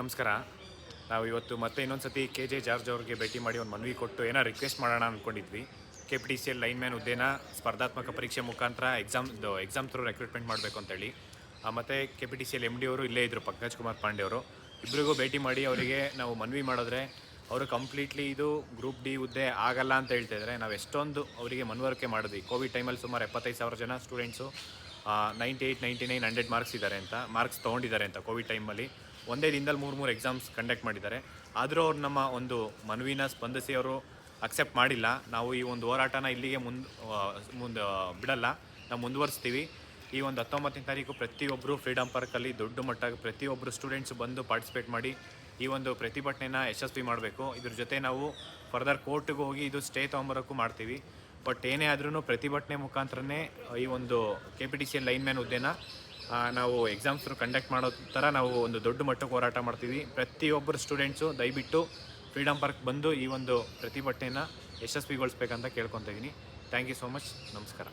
ನಮಸ್ಕಾರ. ನಾವು ಇವತ್ತು ಮತ್ತೆ ಇನ್ನೊಂದು ಸತಿ ಕೆ ಜೆ ಜಾರ್ಜ್ ಅವ್ರಿಗೆ ಭೇಟಿ ಮಾಡಿ ಒಂದು ಮನವಿ ಕೊಟ್ಟು ಏನೋ ರಿಕ್ವೆಸ್ಟ್ ಮಾಡೋಣ ಅಂದ್ಕೊಂಡಿದ್ವಿ K P T C L line man ಹುದ್ದೆನ ಸ್ಪರ್ಧಾತ್ಮಕ ಪರೀಕ್ಷೆ ಮುಖಾಂತರ ಎಕ್ಸಾಮ್ ಎಕ್ಸಾಮ್ ಥ್ರೂ ರೆಕ್ರೂಟ್ಮೆಂಟ್ ಮಾಡಬೇಕು ಅಂತೇಳಿ. ಮತ್ತು K P T C L M D ಅವರು ಇಲ್ಲೇ ಇದ್ದರು ಪಂಕಜ್ ಕುಮಾರ್ ಪಾಂಡೆ ಅವರು. ಇಬ್ಬರಿಗೂ ಭೇಟಿ ಮಾಡಿ ಅವರಿಗೆ ನಾವು ಮನವಿ ಮಾಡಿದ್ರೆ ಅವರು ಕಂಪ್ಲೀಟ್ಲಿ ಇದು ಗ್ರೂಪ್ ಡಿ ಹುದ್ದೆ ಆಗಲ್ಲ ಅಂತ ಹೇಳ್ತಾ ಇದ್ದಾರೆ. ನಾವು ಎಷ್ಟೊಂದು ಅವರಿಗೆ ಮನವರಿಕೆ ಮಾಡಿದ್ವಿ. ಕೋವಿಡ್ ಟೈಮಲ್ಲಿ ಸುಮಾರು ಎಪ್ಪತ್ತೈದು ಸಾವಿರ ಜನ students ninety eight ninety nine hundred marks ಇದ್ದಾರೆ ಅಂತ ಮಾರ್ಕ್ಸ್ ತೊಗೊಂಡಿದ್ದಾರೆ ಅಂತ ಕೋವಿಡ್ ಟೈಮಲ್ಲಿ ಒಂದೇ ದಿನದಲ್ಲಿ ಮೂರು ಮೂರು ಎಕ್ಸಾಮ್ಸ್ ಕಂಡಕ್ಟ್ ಮಾಡಿದ್ದಾರೆ. ಆದರೂ ಅವ್ರು ನಮ್ಮ ಒಂದು ಮನವಿನ ಸ್ಪಂದಿಸಿ ಅವರು ಅಕ್ಸೆಪ್ಟ್ ಮಾಡಿಲ್ಲ. ನಾವು ಈ ಒಂದು ಹೋರಾಟನ ಇಲ್ಲಿಗೆ ಮುಂದೆ ಮುಂದೆ ಬಿಡಲ್ಲ. ನಾವು ಮುಂದುವರಿಸ್ತೀವಿ. ಈ ಒಂದು ಹತ್ತೊಂಬತ್ತನೇ ತಾರೀಕು ಪ್ರತಿಯೊಬ್ಬರು ಫ್ರೀಡಮ್ ಪಾರ್ಕಲ್ಲಿ ದೊಡ್ಡ ಮಟ್ಟ ಪ್ರತಿಯೊಬ್ಬರು ಸ್ಟೂಡೆಂಟ್ಸ್ ಬಂದು ಪಾರ್ಟಿಸಿಪೇಟ್ ಮಾಡಿ ಈ ಒಂದು ಪ್ರತಿಭಟನೆನ ಯಶಸ್ವಿ ಮಾಡಬೇಕು. ಇದ್ರ ಜೊತೆ ನಾವು ಫರ್ದರ್ ಕೋರ್ಟಿಗೆ ಹೋಗಿ ಇದು ಸ್ಟೇ ತೊಗೊಂಬರೋಕ್ಕೂ ಮಾಡ್ತೀವಿ. ಬಟ್ ಏನೇ ಆದ್ರೂ ಪ್ರತಿಭಟನೆ ಮುಖಾಂತರನೇ ಈ ಒಂದು K P T C line man ಹುದ್ದೆನ ನಾವು ಎಕ್ಸಾಮ್ಸ್ ಕಂಡಕ್ಟ್ ಮಾಡೋ ಥರ ನಾವು ಒಂದು ದೊಡ್ಡ ಮಟ್ಟಕ್ಕೆ ಹೋರಾಟ ಮಾಡ್ತೀವಿ ಪ್ರತಿಯೊಬ್ಬರು ಸ್ಟೂಡೆಂಟ್ಸು ದಯವಿಟ್ಟು ಫ್ರೀಡಮ್ ಪಾರ್ಕ್ ಬಂದು ಈ ಒಂದು ಪ್ರತಿಭಟನೆಯನ್ನು ಯಶಸ್ವಿಗೊಳಿಸ್ಬೇಕಂತ ಕೇಳ್ಕೊತಾ ಇದ್ದೀನಿ ಥ್ಯಾಂಕ್ ಯು ಸೋ ಮಚ್ ನಮಸ್ಕಾರ.